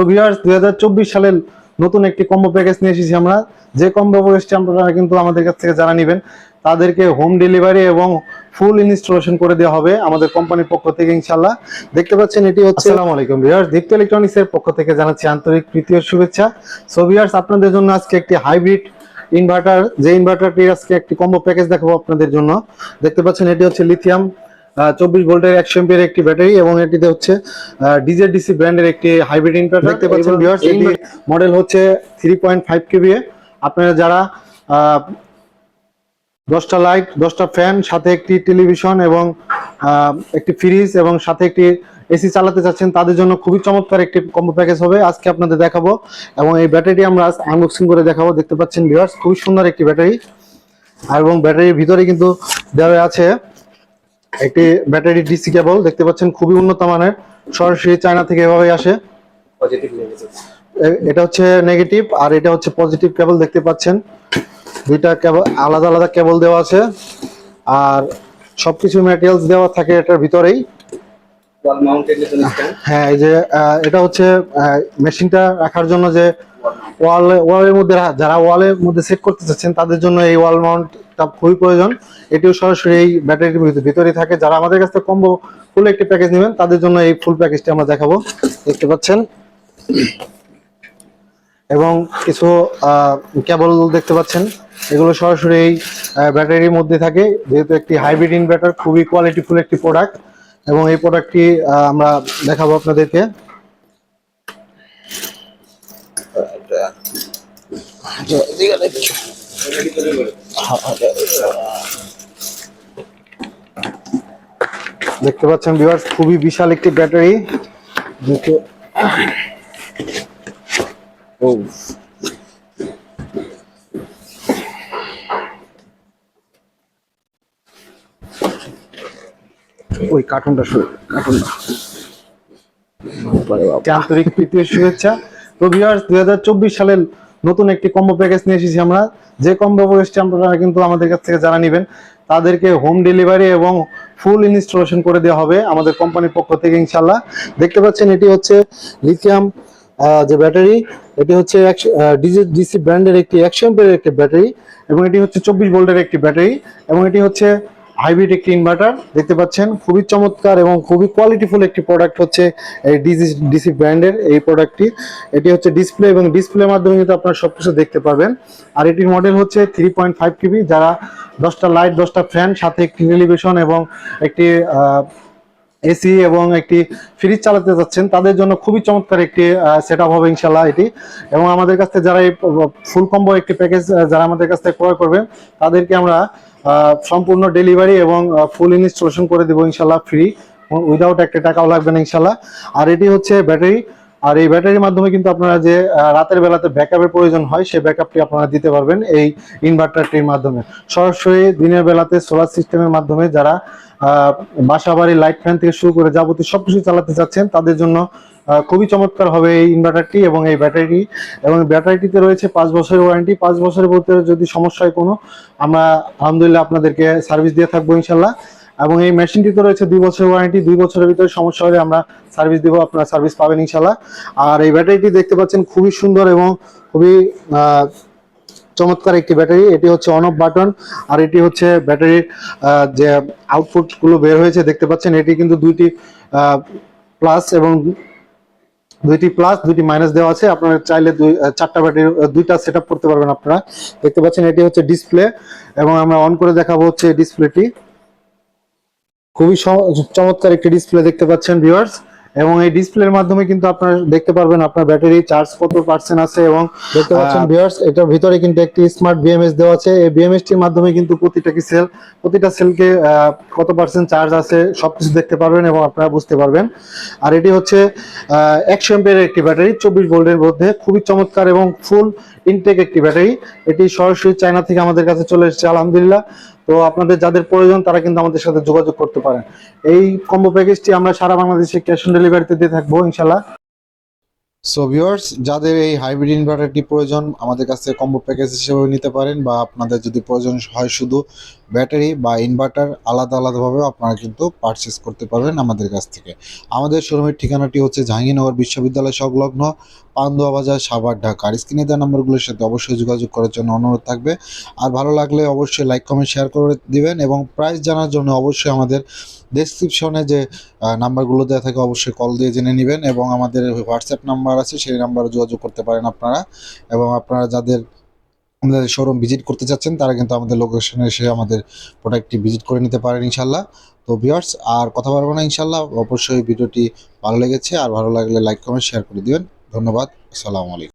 তো ভিউয়ার্স দুই সালের নতুন একটি কম্বো প্যাকেজ নিয়ে এসেছি আমরা। যে কম্বো প্যাকেজটি আপনারা কিন্তু আমাদের কাছ থেকে যারা নেবেন তাদেরকে হোম ডেলিভারি এবং ফুল ইনস্টলেশন করে দেওয়া হবে আমাদের কোম্পানির পক্ষ থেকে ইনশাল্লাহ দেখতে পাচ্ছেন এটি হচ্ছে আসসালামু আলাইকুম ভিউয়ার্স দীপ্ত ইলেকট্রনিক্স এর পক্ষ থেকে জানাচ্ছি আন্তরিক প্রীতি ও শুভেচ্ছা। সো ভিউয়ার্স আপনাদের জন্য আজকে একটি হাইব্রিড ইনভার্টার যে ইনভার্টারটি আজকে একটি কম্বো প্যাকেজ দেখাবো আপনাদের জন্য। দেখতে পাচ্ছেন এটি হচ্ছে লিথিয়াম চব্বিশ ভোল্টের একশো এমপিয়ার একটি ব্যাটারি এবং এটিতে হচ্ছে ডিজে ডিসি ব্র্যান্ডের একটি হাইব্রিড ইনভার্টার দেখতে পাচ্ছেন ভিউয়ার্স এটি মডেল হচ্ছে থ্রি পয়েন্ট ফাইভ কেবি আপনারা যারা দশটা লাইট দশটা ফ্যান সাথে একটি টেলিভিশন এবং একটি ফ্রিজ এবং সাথে একটি এসি চালাতে চাচ্ছেন তাদের জন্য খুবই চমৎকার একটি কম্বো প্যাকেজ হবে। আজকে আপনাদের দেখাবো এবং এই ব্যাটারিটি আমরা আনবক্সিং করে দেখাবো। দেখতে পাচ্ছেন ভিউয়ার্স খুবই সুন্দর একটি ব্যাটারি। এবং ব্যাটারির ভিতরে কিন্তু দেওয়া আছে একটি ব্যাটারি ডিসি কেবল দেখতে পাচ্ছেন খুবই উন্নত মানের। সরাসরি চায়না থেকে এভাবে আসে। এটা হচ্ছে নেগেটিভ আর এটা হচ্ছে পজিটিভ কেবল দেখতে পাচ্ছেন। দুইটা কেবল আলাদা আলাদা কেবল দেওয়া আছে। আর সবকিছু ম্যাটেরিয়ালস দেওয়া থাকে এটার ভিতরেই। হ্যাঁ এই যে এটা হচ্ছে মেশিনটা রাখার জন্য যে ওয়াল ওয়ালের মধ্যে যারা ওয়ালের মধ্যে সেট করতে চাচ্ছেন তাদের জন্য এই ওয়াল মাউন্টটা খুবই প্রয়োজন। এটিও সরাসরি এই ব্যাটারির ভিতরে- থাকে। যারা আমাদের কাছ থেকে কম্বো ফুল একটি প্যাকেজ নেবেন, তাদের জন্য এই ফুল প্যাকেজটি আমরা দেখাবো। দেখতে পাচ্ছেন? এবং কিছু কেবল দেখতে পাচ্ছেন। এগুলো সরাসরি এই ব্যাটারির মধ্যে থাকে। যেহেতু একটি হাইব্রিড ইনভার্টার খুবই কোয়ালিটিফুল একটি প্রোডাক্ট এবং এই প্রোডাক্টটি আমরা দেখাবো আপনাদেরকে। দেখতে পাচ্ছেন ভিউয়ার্স খুবই বিশাল একটি ব্যাটারি। দেখে ও। ওই কার্টুনটা শুরু কার্টুনটা। আন্তরিক প্রীতি ও শুভেচ্ছা। তো ভিউয়ার্স দুই হাজার চব্বিশ সালের নতুন একটি কম্বো প্যাকেজ নিয়ে এসেছি আমরা। যে কম্বো প্যাকেজটি আপনারা কিন্তু আমাদের কাছ থেকে যারা নেবেন, তাদেরকে হোম ডেলিভারি এবং ফুল ইনস্টলেশন করে দেওয়া হবে আমাদের কোম্পানির পক্ষ থেকে ইনশাল্লাহ দেখতে পাচ্ছেন এটি হচ্ছে লিথিয়াম যে ব্যাটারি এটি হচ্ছে ডিসি ব্র্যান্ডের একটি একশো একটি ব্যাটারি এবং এটি হচ্ছে চব্বিশ ভোল্টের একটি ব্যাটারি এবং এটি হচ্ছে হাইব্রিড একটি ইনভার্টার দেখতে পাচ্ছেন, খুবই চমৎকার এবং খুবই কোয়ালিটিফুল একটি প্রোডাক্ট হচ্ছে এই ডিজি ডিসি ব্র্যান্ডের এই প্রোডাক্টটি এটি হচ্ছে ডিসপ্লে এবং ডিসপ্লের মাধ্যমে কিন্তু আপনারা সবকিছু দেখতে পারবেন। আর এটির মডেল হচ্ছে থ্রি পয়েন্ট ফাইভ কেবি, যারা দশটা লাইট দশটা ফ্যান সাথে একটি টেলিভিশন এবং একটি এসি এবং একটি ফ্রিজ চালাতে যাচ্ছেন, তাদের জন্য খুবই চমৎকার একটি সেট আপ হবে ইনশাল্লাহ এটি। এবং আমাদের কাছ থেকে যারা এই ফুল কম্বো একটি প্যাকেজ যারা আমাদের কাছ থেকে ক্রয় করবেন, তাদেরকে আমরা সম্পূর্ণ ডেলিভারি এবং ফুল ইনস্টলেশন করে দেবো ইনশাল্লাহ ফ্রি উইদাউট একটা টাকাও লাগবে না ইনশাল্লাহ। আর এটি হচ্ছে ব্যাটারি আর এই ব্যাটারির মাধ্যমে কিন্তু আপনারা যে রাতের বেলাতে ব্যাকআপের প্রয়োজন হয়, সেই ব্যাকআপটি আপনারা দিতে পারবেন এই ইনভার্টারটির মাধ্যমে। সরাসরি দিনের বেলাতে সোলার সিস্টেমের মাধ্যমে যারা বাসা বাড়ি লাইট ফ্যান থেকে শুরু করে যাবতীয় সবকিছু চালাতে চাচ্ছেন, তাদের জন্য খুবই চমৎকার হবে এই ইনভার্টারটি এবং এই ব্যাটারি এবং ব্যাটারিটিতে রয়েছে পাঁচ বছরের ওয়ারেন্টি পাঁচ বছরের মধ্যে যদি সমস্যা হয় কোনো, আমরা আলহামদুলিল্লাহ আপনাদেরকে সার্ভিস দিয়ে থাকব ইনশাল্লাহ। এবং এই মেশিনটিতে রয়েছে দুই বছরের ওয়ারেন্টি দুই বছরের ভিতরে সমস্যা হলে আমরা সার্ভিস দিব, আপনারা সার্ভিস পাবেন ইনশাল্লাহ। আর এই ব্যাটারিটি দেখতে পাচ্ছেন খুবই সুন্দর এবং খুবই চমৎকার একটি ব্যাটারি এটি হচ্ছে অন অফ বাটন আর এটি হচ্ছে ব্যাটারির যে আউটপুটগুলো বের হয়েছে, দেখতে পাচ্ছেন এটি কিন্তু দুইটি প্লাস এবং দুইটি প্লাস দুইটি মাইনাস দেওয়া আছে। আপনারা চাইলে দুই চারটা ব্যাটারি দুইটা সেট করতে পারবেন আপনারা। দেখতে পাচ্ছেন, এটি হচ্ছে ডিসপ্লে এবং আমরা অন করে দেখাবো হচ্ছে ডিসপ্লেটি খুবই চমৎকার একটি ডিসপ্লে দেখতে পাচ্ছেন ভিউয়ার্স এবং এই ডিসপ্লের মাধ্যমে কিন্তু আপনারা দেখতে পারবেন আপনার ব্যাটারি চার্জ কত পার্সেন্ট আছে এবং দেখতে পাচ্ছেন ভিউয়ার্স এটার ভিতরে কিন্তু একটি স্মার্ট বিএমএস দেওয়া আছে। এই বিএমএস টির মাধ্যমে কিন্তু প্রতিটা কি সেল প্রতিটা সেলকে কত পার্সেন্ট চার্জ আছে সবকিছু দেখতে পারবেন এবং আপনারা বুঝতে পারবেন। আর এটি হচ্ছে একশো এর একটি ব্যাটারি চব্বিশ ভোল্টের মধ্যে খুবই চমৎকার এবং ফুল ইনটেক একটি ব্যাটারি। এটি সরাসরি চায়না থেকে আমাদের কাছে চলে এসেছে আলহামদুলিল্লাহ। তো আপনাদের যাদের প্রয়োজন তারা কিন্তু আমাদের সাথে যোগাযোগ করতে পারেন। এই কম্বো প্যাকেজটি আমরা সারা বাংলাদেশে ক্যাশ অন ডেলিভারিতে দিয়ে থাকব ইনশাল্লাহ সো ভিউয়ার্স যাদের এই হাইব্রিড ইনভার্টারটি প্রয়োজন, আমাদের কাছ কম্বো প্যাকেজ হিসেবে নিতে পারেন বা আপনাদের যদি প্রয়োজন হয় শুধু ব্যাটারি বা ইনভার্টার আলাদা আলাদাভাবেও আপনারা কিন্তু পারচেস করতে পারবেন আমাদের কাছ থেকে। আমাদের শোরুমের ঠিকানাটি হচ্ছে জাহাঙ্গীরনগর বিশ্ববিদ্যালয় সংলগ্ন পান্দুয়া বাজার, সাভার ঢাকা। আর স্ক্রিনে দেওয়া নম্বরগুলোর সাথে অবশ্যই যোগাযোগ করার জন্য অনুরোধ থাকবে। আর ভালো লাগলে অবশ্যই লাইক কমেন্ট শেয়ার করে দিবেন এবং প্রাইস জানার জন্য অবশ্যই আমাদের ডেসক্রিপশনে যে নাম্বারগুলো দেওয়া থাকে, অবশ্যই কল দিয়ে জেনে নেবেন এবং আমাদের হোয়াটসঅ্যাপ নাম্বার আছে, সেই নাম্বারে যোগাযোগ করতে পারেন আপনারা। এবং আপনারা যাদের আমাদের শোরুম ভিজিট করতে চাচ্ছেন, তারা কিন্তু আমাদের লোকেশনে এসে আমাদের প্রোডাক্টটি ভিজিট করে নিতে পারেন ইনশাল্লাহ। তো ভিওয়ার্স আর কথা বলব না ইনশাল্লাহ। অবশ্যই ভিডিওটি ভালো লেগেছে, আর ভালো লাগলে লাইক কমেন্ট শেয়ার করে দিবেন। ধন্যবাদ। আসসালামু আলাইকুম।